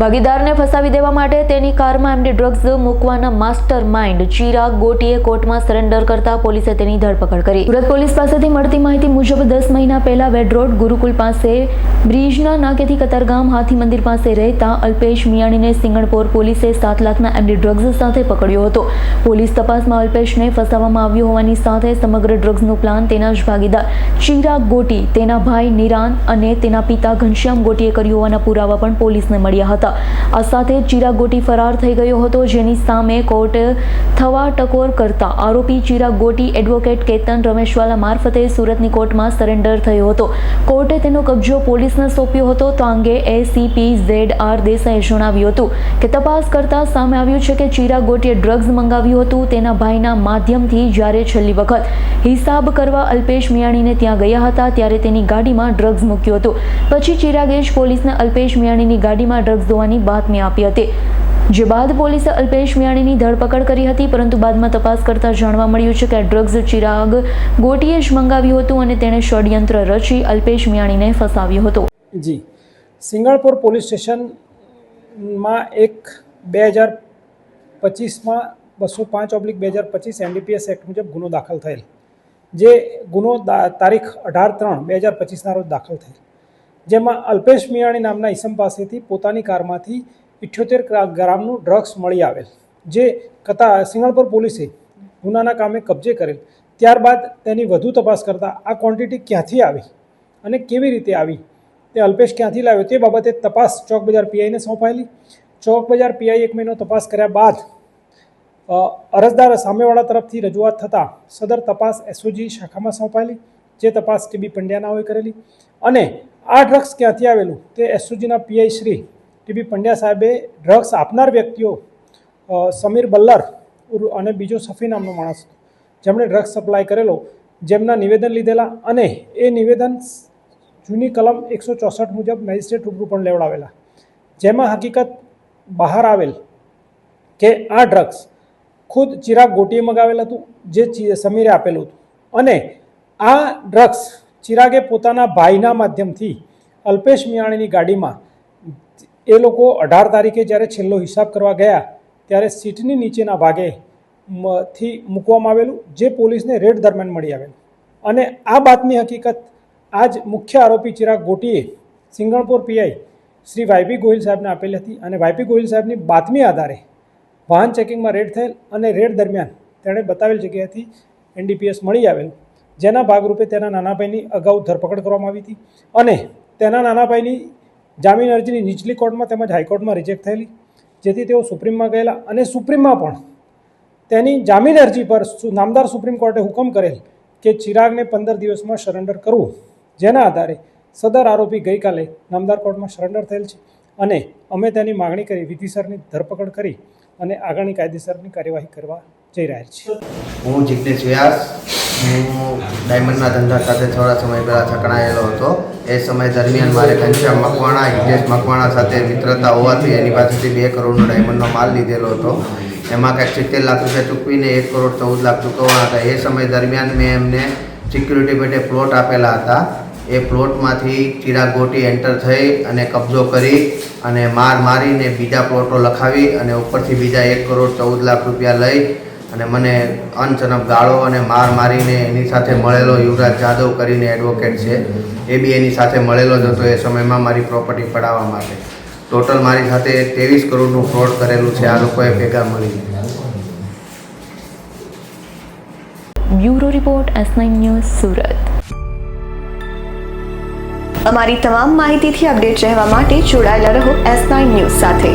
ભાગીદારને ફસાવી દેવા માટે તેની કારમાં એમડી ડ્રગ્સ મૂકવાના માસ્ટર માઇન્ડ ચિરાગ ગોટીએ કોર્ટમાં સરેન્ડર કરતા પોલીસે તેની ધરપકડ કરી. સુરત પોલીસ પાસેથી મળતી માહિતી મુજબ દસ મહિના પહેલા વેડ રોડ ગુરુકુલ પાસે બ્રિજના નાકેથી કતારગામ હાથી મંદિર પાસે રહેતા અલ્પેશ મિયાણીને સિંગણપોર પોલીસે સાત લાખના એમડી ડ્રગ્સ સાથે પકડ્યો હતો. પોલીસ તપાસમાં અલ્પેશને ફસાવવામાં આવ્યો હોવાની સાથે સમગ્ર ડ્રગ્સનું પ્લાન તેના જ ભાગીદાર ચિરાગ ગોટી, તેના ભાઈ નિરાન અને તેના પિતા ઘનશ્યામ ગોટીએ કર્યું હોવાના પુરાવા પણ પોલીસને મળ્યા હતા. આ સાથે જ ચિરાગ ફરાર થઈ ગયો હતો, જેની સામે કોર્ટે થવા ટકોર કરતા આરોપી ચિરાગોટી એડવોકેટ કેતન રમેશવાલા મારફતે સુરતની કોર્ટમાં સરેન્ડર થયો હતો. કોર્ટે તેનો કબજો પોલીસને સોંપ્યો હતો, તો અંગે એસીપી ઝેડ આર દેસાઈએ જણાવ્યું હતું કે તપાસ કરતા સામે આવ્યું છે કે ચિરાગોટીએ ડ્રગ્સ મંગાવ્યું હતું તેના ભાઈના માધ્યમથી જ્યારે છેલ્લી વખત હિસાબ કરવા અલ્પેશ મિયાણીને ત્યાં ગયા હતા, ત્યારે તેની ગાડીમાં ડ્રગ્સ મૂક્યું હતું. પછી ચિરાગેશ પોલીસને અલ્પેશ મિયાણીની ગાડીમાં ડ્રગ્સ ધોવાની બાતમી આપી હતી. જે બાદ પોલીસે અલ્પેશ મિયાણીની ધરપકડ કરી હતી, પરંતુ બાદમાં તપાસ કરતા જાણવા મળ્યું છે કે ડ્રગ્સ ચિરાગ ગોટીએ જ મંગાવ્યું હતું અને તેણે ષડયંત્ર રચી અલ્પેશ મિયાણીને ફસાવ્યો હતો. જી. સિંગણપુર પોલીસ સ્ટેશનમાં એક બે હજાર પચીસમાં બસો પાંચ ઓબ્લિક બે હજાર પચીસ એનડીપીએસ એક્ટ મુજબ ગુનો દાખલ થયેલ. જે ગુનો તારીખ અઢાર ત્રણ બે હજાર પચીસના રોજ દાખલ થયેલ. જેમાં અલ્પેશ મિયાણી નામના ઈસમ પાસેથી પોતાની કારમાંથી ઇઠ્યોતેર ગ્રામનું ડ્રગ્સ મળી આવેલ, જે કથા સિંગણપુર પોલીસે ગુનાના કામે કબજે કરેલ. ત્યારબાદ તેની વધુ તપાસ કરતાં આ ક્વોન્ટિટી ક્યાંથી આવી અને કેવી રીતે આવી? તે અલ્પેશ ક્યાંથી લાવ્યો? તે બાબતે તપાસ ચોક બજાર પીઆઈને સોંપાયેલી. ચોક બજાર પીઆઈ એક મહિનો તપાસ કર્યા બાદ અરજદાર સામેવાળા તરફથી રજૂઆત થતાં સદર તપાસ એસઓજી શાખામાં સોંપાયેલી, જે તપાસ ટીબી પંડ્યાનાઓએ કરેલી. અને આ ડ્રગ્સ ક્યાંથી આવેલું? તે એસઓજીના પીઆઈ શ્રી ટીબી પંડ્યા સાહેબે ડ્રગ્સ આપનાર વ્યક્તિઓ સમીર બલ્લર અને બીજો સફી નામનો માણસ જેમણે ડ્રગ્સ સપ્લાય કરેલો, જેમના નિવેદન લીધેલા અને એ નિવેદન જૂની કલમ એકસો ચોસઠ મુજબ મેજિસ્ટ્રેટ રૂબરૂ પણ લેવડાવેલા. જેમાં હકીકત બહાર આવેલ કે આ ડ્રગ્સ ખુદ ચિરાગ ગોટીએ મગાવેલ હતું, જે સમીરે આપેલું હતું. અને આ ડ્રગ્સ ચિરાગે પોતાના ભાઈના માધ્યમથી અલ્પેશ મિયાણીની ગાડીમાં એ લોકો અઢાર તારીખે જ્યારે છેલ્લો હિસાબ કરવા ગયા, ત્યારે સીટની નીચેના ભાગે થી મૂકવામાં આવેલું, જે પોલીસને રેડ દરમિયાન મળી આવેલું. અને આ બાતમી હકીકત આજ મુખ્ય આરોપી ચિરાગ ગોટીએ સિંગણપુર પીઆઈ શ્રી વાયપી ગોહિલ સાહેબને આપેલી હતી અને વાયપી ગોહિલ સાહેબની બાતમી આધારે વાહન ચેકિંગમાં રેડ થયેલ અને રેડ દરમિયાન તેણે બતાવેલ જગ્યાએથી એનડીપીએસ મળી આવેલ. જેના ભાગરૂપે તેના નાના ભાઈની અગાઉ ધરપકડ કરવામાં આવી હતી અને તેના નાના ભાઈની જામીન અરજીની નીચલી કોર્ટમાં તેમજ હાઈકોર્ટમાં રિજેક્ટ થયેલી, જેથી તેઓ સુપ્રીમમાં ગયેલા અને સુપ્રીમમાં પણ તેની જામીન અરજી પર નામદાર સુપ્રીમ કોર્ટે હુકમ કરેલ કે ચિરાગને પંદર દિવસમાં સરેન્ડર કરવું, જેના આધારે સદર આરોપી ગઈકાલે નામદાર કોર્ટમાં સરેન્ડર થયેલ છે અને અમે તેની માગણી કરી વિધિસરની ધરપકડ કરી અને આગળની કાયદેસરની કાર્યવાહી કરવા જઈ રહ્યા છીએ હું જિગ્નેશ વ્યાસ હું ડાયમંડના ધંધા સાથે થોડા સમય પહેલાં સંકળાયેલો હતો. એ સમય દરમિયાન મારે ઘનશ્યામ મકવાણા, હિતેશ મકવાણા સાથે મિત્રતા હોવાથી એની પાસેથી બે કરોડનો ડાયમંડનો માલ લીધેલો હતો. એમાં કાંઈક સિત્તેર લાખ રૂપિયા ચૂકવીને એક કરોડ ચૌદ લાખ ચૂકવવાના હતા. એ સમય દરમિયાન મેં એમને સિક્યુરિટી પેટે પ્લોટ આપેલા હતા. એ પ્લોટમાંથી ચિરાગ ગોટી એન્ટર થઈ અને કબજો કરી અને માર મારીને બીજા પ્લોટો લખાવી અને ઉપરથી બીજા એક કરોડ ચૌદ લાખ રૂપિયા લઈ અને મને અનચનપ ગાળો અને માર મારીને એની સાથે મળેલો યુવરાજ જાદવ કરીને એડવોકેટ છે. એ બી એની સાથે મળેલો જ હતો એ સમયમાં મારી પ્રોપર્ટી પડાવવા માટે. ટોટલ મારી સાથે ત્રેવીસ કરોડનું ફ્રોડ કરેલું છે. આ લોકોએ ભેગા મળીને. Bureau report S news Surat. અમારી તમામ માહિતીથી અપડેટ રહેવા માટે જોડાયેલા રહો એસ ન્યૂઝ સાથે.